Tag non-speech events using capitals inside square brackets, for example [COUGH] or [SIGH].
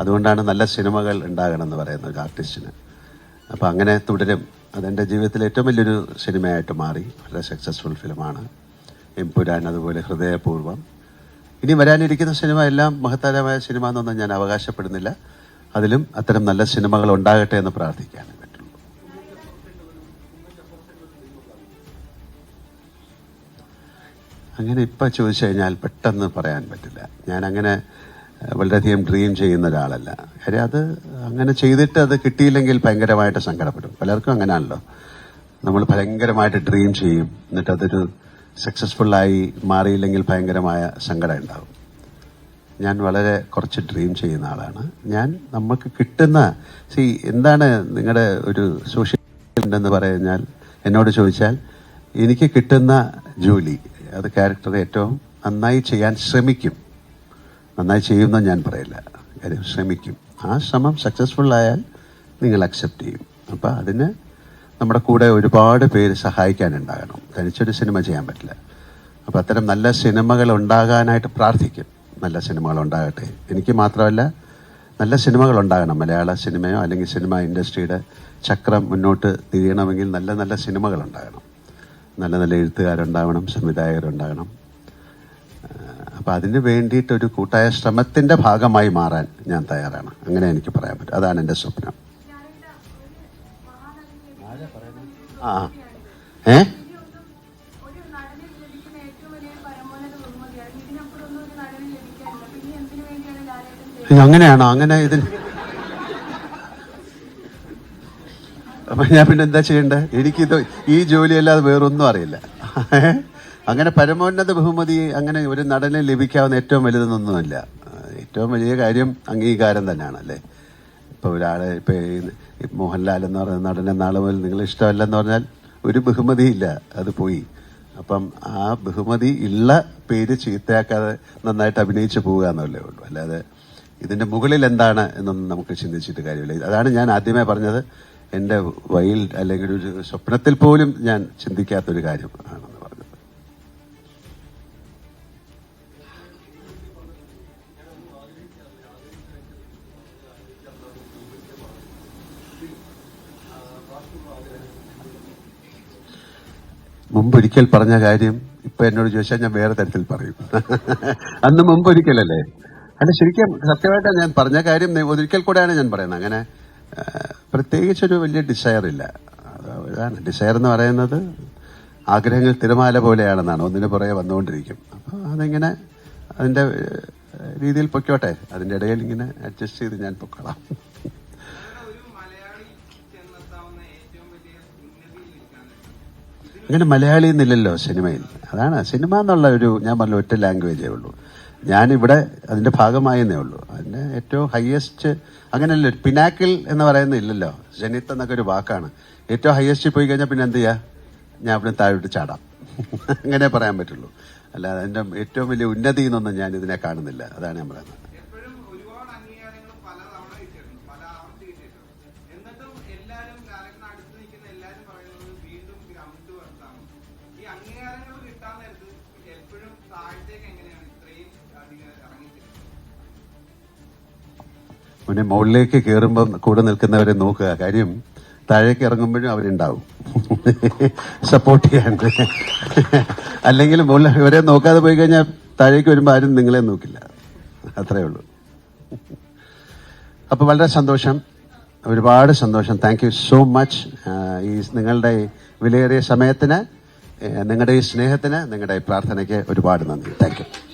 അതുകൊണ്ടാണ് നല്ല സിനിമകൾ ഉണ്ടാകണം എന്ന് പറയുന്നത് ഒരു ആർട്ടിസ്റ്റിന് അപ്പോൾ അങ്ങനെ തുടരും. അതെന്റെ ജീവിതത്തിലെ ഏറ്റവും വലിയൊരു സിനിമയായിട്ട് മാറി. വളരെ സക്സസ്ഫുൾ ഫിലിമാണ് എംപുരാൻ അതുപോലെ ഹൃദയപൂർവം ഇനി വരാനിരിക്കുന്ന സിനിമ എല്ലാം മഹത്തരമായ സിനിമ എന്നൊന്നും ഞാൻ അവകാശപ്പെടുന്നില്ല. അതിലും അത്തരം നല്ല സിനിമകൾ ഉണ്ടാകട്ടെ എന്ന് പ്രാർത്ഥിക്കാനേ പറ്റുള്ളൂ അങ്ങനെ ഇപ്പം ചോദിച്ചു കഴിഞ്ഞാൽ പെട്ടെന്ന് പറയാൻ പറ്റില്ല. ഞാൻ അങ്ങനെ വളരെയധികം ഡ്രീം ചെയ്യുന്ന ഒരാളല്ല. കാര്യം അത് അങ്ങനെ ചെയ്തിട്ട് അത് കിട്ടിയില്ലെങ്കിൽ ഭയങ്കരമായിട്ട് സങ്കടപ്പെടും. പലർക്കും അങ്ങനെയാണല്ലോ. നമ്മൾ ഭയങ്കരമായിട്ട് ഡ്രീം ചെയ്യും. എന്നിട്ട് അതൊരു സക്സസ്ഫുള്ളായി മാറിയില്ലെങ്കിൽ ഭയങ്കരമായ സങ്കടം ഉണ്ടാവും. ഞാൻ വളരെ കുറച്ച് ഡ്രീം ചെയ്യുന്ന ആളാണ്. ഞാൻ നമുക്ക് കിട്ടുന്ന സി എന്താണ് നിങ്ങളുടെ ഒരു സോഷ്യൽ ഉണ്ടെന്ന് പറഞ്ഞാൽ എന്നോട് ചോദിച്ചാൽ എനിക്ക് കിട്ടുന്ന ജോലി അത് ക്യാരക്ടർ ഏറ്റവും നന്നായി ചെയ്യാൻ ശ്രമിക്കും. നന്നായി ചെയ്യുമെന്ന് ഞാൻ പറയില്ല. കാര്യം ശ്രമിക്കും. ആ ശ്രമം സക്സസ്ഫുൾ ആയാൽ നിങ്ങൾ അക്സെപ്റ്റ് ചെയ്യും. അപ്പം അതിന് നമ്മുടെ കൂടെ ഒരുപാട് പേര് സഹായിക്കാനുണ്ടാകണം. തനിച്ചൊരു സിനിമ ചെയ്യാൻ പറ്റില്ല. അപ്പം അത്തരം നല്ല സിനിമകൾ ഉണ്ടാകാനായിട്ട് പ്രാർത്ഥിക്കും. നല്ല സിനിമകൾ ഉണ്ടാകട്ടെ. എനിക്ക് മാത്രമല്ല നല്ല സിനിമകൾ ഉണ്ടാകണം. മലയാള സിനിമയോ അല്ലെങ്കിൽ സിനിമ ഇൻഡസ്ട്രിയുടെ ചക്രം മുന്നോട്ട് തിരിയണമെങ്കിൽ നല്ല നല്ല സിനിമകൾ ഉണ്ടാകണം. നല്ല നല്ല എഴുത്തുകാരുണ്ടാവണം സംവിധായകരുണ്ടാകണം. അപ്പം അതിന് വേണ്ടിയിട്ട് ഒരു കൂട്ടായ ശ്രമത്തിന്റെ ഭാഗമായി മാറാൻ ഞാൻ തയ്യാറാണ്. അങ്ങനെ എനിക്ക് പറയാൻ പറ്റും. അതാണ് എന്റെ സ്വപ്നം. ആ. ഏ? അങ്ങനെയാണോ? അങ്ങനെ ഇതിന് അപ്പൊ ഞാൻ പിന്നെ എന്താ ചെയ്യണ്ടേ? എനിക്കിത് ഈ ജോലിയല്ലാതെ വേറൊന്നും അറിയില്ല. അങ്ങനെ പരമോന്നത ബഹുമതി അങ്ങനെ ഒരു നടന് ലഭിക്കാവുന്ന ഏറ്റവും വലുതെന്നൊന്നുമില്ല. ഏറ്റവും വലിയ കാര്യം അംഗീകാരം തന്നെയാണ് അല്ലേ ഇപ്പൊ ഒരാളെ ഇപ്പൊ മോഹൻലാൽ എന്ന് പറയുന്ന നടനെ നാളെ മുതൽ നിങ്ങൾ ഇഷ്ടമല്ലെന്ന് പറഞ്ഞാൽ ഒരു ബഹുമതി ഇല്ല അത് പോയി. അപ്പം ആ ബഹുമതി ഉള്ള പേര് ചീത്തയാക്കാതെ നന്നായിട്ട് അഭിനയിച്ചു പോവുക എന്നല്ലേ ഉള്ളൂ. അല്ലാതെ ഇതിന്റെ മുകളിൽ എന്താണ് എന്നൊന്നും നമുക്ക് ചിന്തിച്ചിട്ട് കാര്യമില്ല. അതാണ് ഞാൻ ആദ്യമേ പറഞ്ഞത്. എന്റെ വൈൽഡ് അല്ലെങ്കിൽ ഒരു സ്വപ്നത്തിൽ പോലും ഞാൻ ചിന്തിക്കാത്തൊരു കാര്യം ആണെന്ന് മുമ്പൊരിക്കൽ പറഞ്ഞ കാര്യം ഇപ്പൊ എന്നോട് ചോദിച്ചാൽ ഞാൻ വേറെ തരത്തിൽ പറയും. അന്ന് മുമ്പൊരിക്കലല്ലേ? അല്ല ശരിക്കും സത്യമായിട്ടാണ് ഞാൻ പറഞ്ഞ കാര്യം ഒരിക്കൽ കൂടെയാണ് ഞാൻ പറയുന്നത്. അങ്ങനെ പ്രത്യേകിച്ച് പ്രത്യേകിച്ചൊരു വലിയ ഡിസയർ ഇല്ല. അതാണ് ഡിസയർ എന്ന് പറയുന്നത് ആഗ്രഹങ്ങൾ തിരമാല പോലെയാണെന്നാണ്. ഒന്നിനു പുറകെ വന്നുകൊണ്ടിരിക്കും. അപ്പോൾ അതിങ്ങനെ അതിന്റെ രീതിയിൽ പൊയ്ക്കോട്ടെ. അതിന്റെ ഇടയിൽ ഇങ്ങനെ അഡ്ജസ്റ്റ് ചെയ്ത് ഞാൻ പൊക്കോളാം. അങ്ങനെ മലയാളി എന്നില്ലല്ലോ സിനിമയിൽ. അതാണ് സിനിമ എന്നുള്ള ഒരു ഞാൻ പറഞ്ഞ ഒറ്റ ലാംഗ്വേജേ ഉള്ളൂ. ഞാനിവിടെ അതിന്റെ ഭാഗമായെന്നേ ഉള്ളൂ. അതിന്റെ ഏറ്റവും ഹയസ്റ്റ് അങ്ങനെയല്ല പിനാക്കിൽ എന്ന് പറയുന്ന ഇല്ലല്ലോ. ജനിത്ത് എന്നൊക്കെ ഒരു വാക്കാണ്. ഏറ്റവും ഹയസ്റ്റ് പോയി കഴിഞ്ഞാൽ പിന്നെ എന്ത് ചെയ്യാ? ഞാൻ അവിടെ താഴോട്ട് ചാടാം. [LAUGHS] അങ്ങനെ പറയാൻ പറ്റുള്ളൂ. അല്ലാതെ അതിന്റെ ഏറ്റവും വലിയ ഉന്നതി എന്നൊന്നും ഞാൻ ഇതിനെ കാണുന്നില്ല. അതാണ് ഞാൻ പറയുന്നത്. പിന്നെ മുകളിലേക്ക് കയറുമ്പം കൂടെ നിൽക്കുന്നവരെ നോക്കുക. കാര്യം താഴേക്ക് ഇറങ്ങുമ്പോഴും അവരുണ്ടാവും. സപ്പോർട്ട് ചെയ്യാൻ. അല്ലെങ്കിൽ മുകളിൽ ഇവരെ നോക്കാതെ പോയി കഴിഞ്ഞാൽ താഴേക്ക് വരുമ്പോൾ ആരും നിങ്ങളെ നോക്കില്ല. അത്രേ ഉള്ളൂ. അപ്പോൾ വളരെ സന്തോഷം. ഒരുപാട് സന്തോഷം. താങ്ക് യു സോ മച്ച് ഈ നിങ്ങളുടെ വിലയേറിയ സമയത്തിന് നിങ്ങളുടെ ഈ സ്നേഹത്തിന് നിങ്ങളുടെ പ്രാർത്ഥനയ്ക്ക് ഒരുപാട് നന്ദി. താങ്ക്